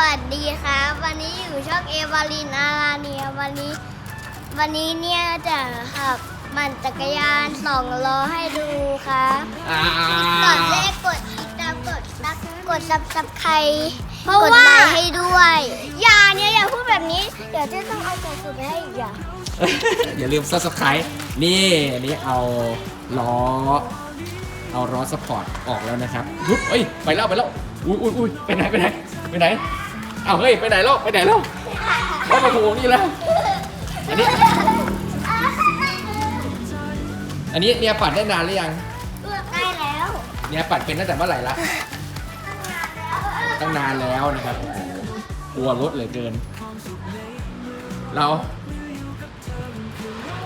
วัสดีครับ วันนี้อยู่ช่องเอวาลินอาราเนียวันนี้ วันนี้เนี่ยจะขับมันจักรยานสองล้อให้ดูครับอ่ากดเลขกดติดตามกดซับกดซับซับใครกดไลค์ให้ด้วยอย่าเนี่ยอย่าพูดแบบนี้เดี๋ยวเจะต้องเอาของสุดไปให้อีกอย่างอย่าลืม subscribe นี่อันนี้เอาล้อ เอาล้อสปอร์ตออกแล้วนะครับปุ๊บเอ้ยไปแล้วไปแล้วอุ้ยอุ้ยอุ้ยไปไหนไปไหนไปไหน เอาเฮ้ยไปไหนแล้วไปไหนแล้วว่ามาโผล่นี่แล้ว อันนี้ อันนี้เนี่ยปัดได้นานหรือยังได้แล้วเนี่ยปัดเป็นตั้งแต่เมื่อไหร่ละตั้งนานแล้วนะครับโอ้โหกลัวรถเหลือเกิน เรา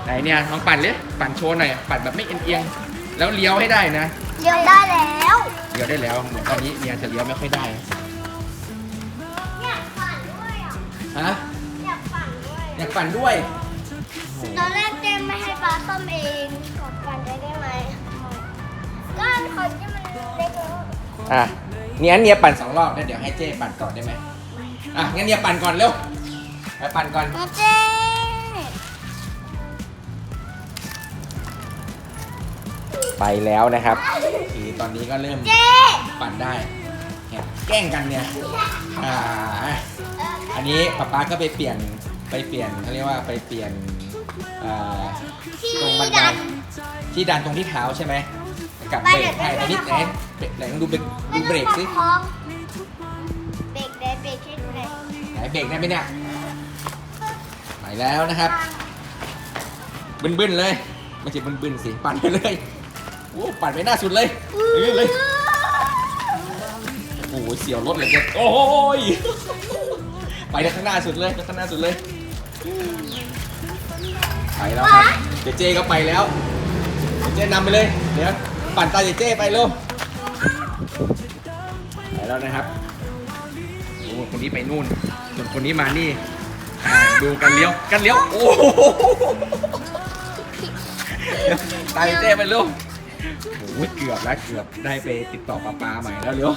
ไหนเนี่ยลองปั่นเลยปั่นโชว์หน่อยปั่นแบบไม่เอียงๆแล้วเลี้ยวให้ได้นะเดี๋ยวได้แล้วเลี้ยวได้แล้วเหมือนตอนนี้เนี่ยจะเลี้ยวไม่ค่อยได้ อยากปั่นด้วยโอ้โหตอนแรกเจมไม่ให้ปลาส้มเองกดปั่นได้ได้ไหมก็คนที่มันเล็กแล้วอะเนี่ยเนี่ยปั่นสองรอบแล้วเดี๋ยวให้เจ้ปั่นก่อนได้ไหมอะงั้นเนี่ยปั่นก่อนเร็วไปปั่นก่อนมาเจ๊ไปแล้วนะครับคือตอนนี้ก็เริ่มเจ๊ปั่นได้เนี่ยแกล้งกันเนี่ยอ่าอันนี้ป๊าป๊าก็ไปเปลี่ยน ไปเปลี่ยนเขาเรียกว่าไปเปลี่ยนเอ่อที่ตรงบันไดดันที่ดันตรงที่เท้าใช่ไหมกับไปเบรเดี๋ยกวให้ไปอันนี้ไปไหนไหนลองดูเบรกดูเบรกสิไม่ต้องประคองเบรกได้เบรกแค่ไหนไหนเบรกได้ไหมเนี่ยไปแล้วนะครับ บึ้นๆเลยไม่ใช่บึ้นๆสิปั่นไปเลยโอ้ปั่นไปหน้าสุดเลยเออเลยโอ้โหเสียวรถเลยเกินโอ้ยไปข้างหน้าสุดเลยไปข้างหน้าสุดเลย ไปแล้วครับ เจเจก็ไปแล้ว เจเจนำไปเลย เดี๋ยวปั่นตาเจเจไปเร็วไปแล้วนะครับโอ้คนนี้ไปนู่นส่วนคนนี้มานี่อ่าดูกันเลี้ยว กันเลี้ยว โอ้โหตาเจเจไปเร็วโอ้โหเกือบแล้วเกือบได้ไปติดต่อปลาปลาใหม่แล้วเร็ว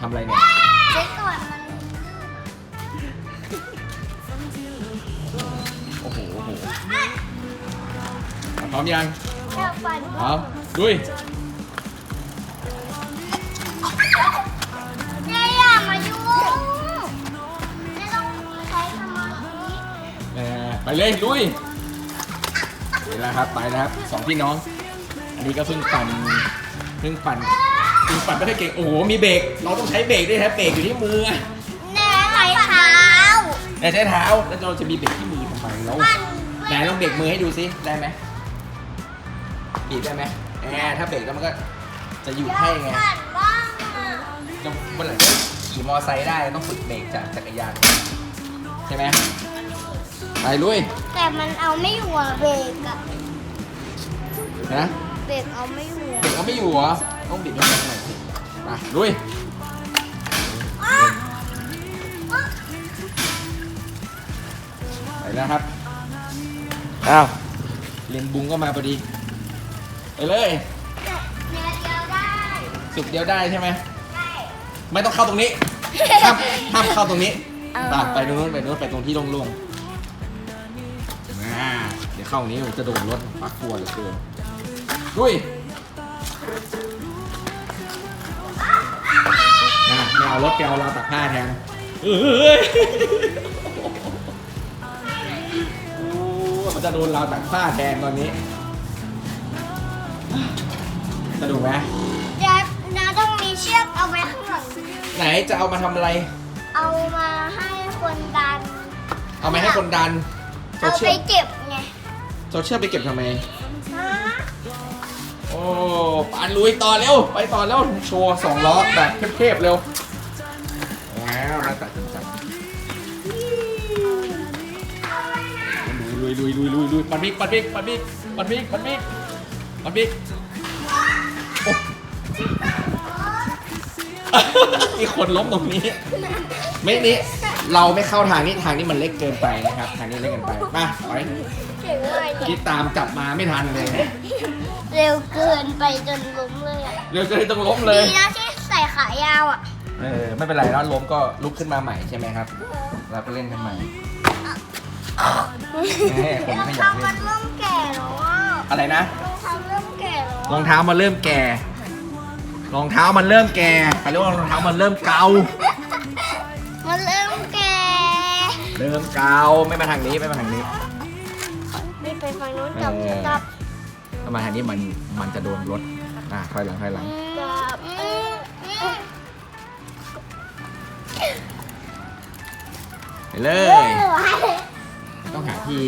ทำอะไรเนี่ยเจ๊ก่อนมัน พร้อมยังอยากปั่นพร้อมลุยเจ๊อย่ามายุ่งเจ๊ต้องใช้สมาธิเออไปเลยลุยเดี๋ยวแล้วครับไปแล้วครับสองพี่น้อง อันนี้ก็เพิ่งปั่นเพิ่งปั่นเพิ่งปั่นไม่ค่อยเก่งโอ้โหมีเบรกเราต้องใช้เบรกด้วยครับเบรกอยู่ที่มือแน่ไหลเท้าแต่ใช้เท้าแล้วเราจะมีเบรกที่มือทำไมแล้วปั่นไหนลองเบรกมือให้ดูซิได้ไหม บีบได้ไหมแหมถ้าเบรกแล้วมันก็จะหยุดให้ไงปั่นบ้างอะจะเมื่อไหร่จะขี่มอไซค์ได้ต้องฝึกเบรกจากจักรยานใช่ไหมไปลุยแต่มันเอาไม่อยู่อะเบรกอะนะเบรกเอาไม่อยู่เบรกเอาไม่อยู่เหรอต้องบิดให้มันหน่อยสิมาลุยไปแล้วครับอ้าวเลนบุงก็มาพอดี ไปเลยเนี่ยเดียวได้สุดเดียวได้ใช่ไหมได้ไม่ต้องเข้าตรงนี้ห้ามห้ามเข้าตรงนี้เออไปไปตรงนู้นไปตรงนู้นไปตรงที่โล่งๆอ่าเดี๋ยวเข้าตรงนี้จะโดนรถปักกลัวเหลือเกินลุยนะไม่เอารถแกเอาเราวตักผ้าแทนเอ้ยโอ้มันจะโดนเราวตักผ้าแทนตอนนี้ สนุกไหมเดี๋ยวนาต้องมีเชือกเอาไว้ข้างหลัง ไหนจะเอามาทำอะไร เอามาให้คนดัน เอามาให้คนดันโซเอาเชีไปยลเก็บไงโซเชียลไปเก็บทำไมฮะโอ้ปานลุยต่อเร็ว ไปต่อเร็วโชว์สองล้อแบบเทพๆเร็วแล้วนะตัดจัดลุยลุยลุยลุยลุยลุยปันพิกปันพิกปันพิกปันพิกปันพิก ปันพิกโอ้มีคนล้มตรงนี้ ไม่นี่เราไม่เข้าทางนี้ทางนี้มันเล็กเกินไปนะครับ ทางนี้เล็กเกินไปมาไปเจ๋งเลยเนี่คิยดตามจับมาไม่ทันเลยเร็วเกินไปจนล้มเลยอะเดี๋ยวจะให้ต้องล้มเลยดีนะที่ใส่ขายาวอะเออไม่เป็นไรแล้วล้มก็ลุกขึ้นมาใหม่ใช่ไหมครับ เราก็เล่นกันใหม่แม่คนไม่อยากรองเล่เท้านมันเริ่มแก่แล้วอะอะไรนะ รองเท้ามันเริ่มแก่ รองเท้ามันเริ่มแก่เขาเรียกว่ารองเท้ามันเริ่มเก่า มันเริ่มแก่เริ่มเก่าไม่มาทางนี้ไม่มาทางนี้ไม่ไปฝั่งนู้นจับเออจับถ้ามาทางนี้มันมันจะโดนรถอะถอยหลังถอยหลังจับอืมอืมไปเลเอยอต้องหาที่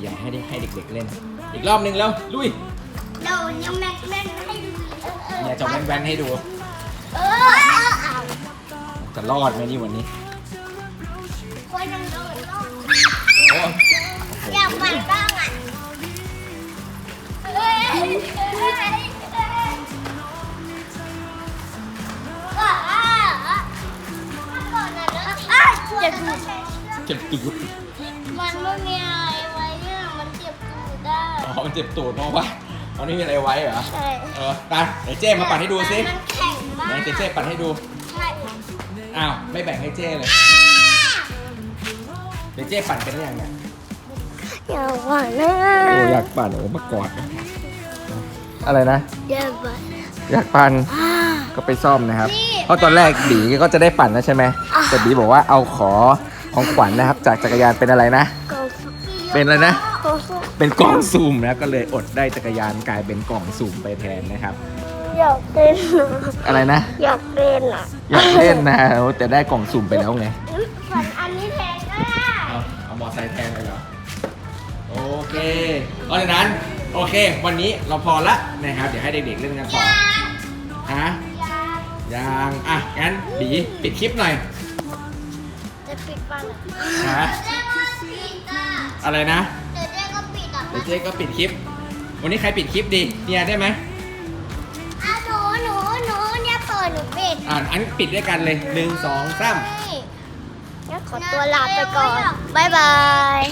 ใหญ่ๆให้ได้ให้เด็กๆเล่น อีกรอบหนึ่งแล้วลุย เดี๋ยวยังแม็กเล่นให้ดูเออเนี่ยจบแว่นๆให้ดู เออเออเอาจะรอดไหมนี่วันนี้คนยังโดนรอบโอ้อยากปั่นบ้างอะเอ้ยเอ้ยเอ้ยเอ้ยอะอะอะถ้าก่อนน่ะนะอะเจ็บตูดเจ็บตูดมันไม่มีอะไรไว้เนี่ยมันเจ็บตูดได้อ๋อมันเจ็บตูดเพราะว่า เอานี่มีอะไรไว้เหรอ ใช่เออไปเดี๋ยวเจ้มาปั่นให้ดูสิมันแข็งมากไหนเดี๋ยวเจ้ปั่นให้ดู ใช่อ้าว ไม่แบ่งให้เจ้เลย เดี๋ยวเจ้ปั่นเป็นหรือยังเนี่ย อยากปั่นนะโอ้อยากปั่นโอ้มากอดนะอะไรนะ อยากปั่นอยากปั่น อ่า ก็ไปซ่อมนะครับ นี่ เพราะตอนแรกบีก็จะได้ปั่นนะใช่ไหม แต่บีบอกว่าเอาขอของขวัญนะครับ จากจักรยานเป็นอะไรนะกองสุเป็นอะไรนะกองสุ เป็นกล่องสุ่มนะก็เลยอดได้จักรยานกลายเป็นกล่องสุ่มไปแทนนะครับ อยากเล่นนะอะไรนะ อยากเล่นอะอยากเล่นนะแต่ได้กล่องสุ่มไปแล้วไง ฝันอันนี้แทนก็ได้เอาเอามอไซค์แทนเลยเหรอ โอเคเพราะฉะนั้น โอเค วันนี้เราพอละนะครับ เดี๋ยวให้เด็กๆเล่นกันต่อฮะอยากยังอะ งั้นบีปิดคลิปหน่อยจะปิดปันฮะเจ๊ก็ปิดอะอะไรนะเดี๋ยวเจ๊ก็ปิ เจ๊ก็ปิดคลิป วันนี้ใครปิดคลิปดีเนียได้ไหมหนูหนูหนูเนี่ยเปิดหนูปิดอ่าอันปิดด้วยกันเลยหนึ่งสองสามเนี่ขอตัวลาไปก่อน บ๊ายบาย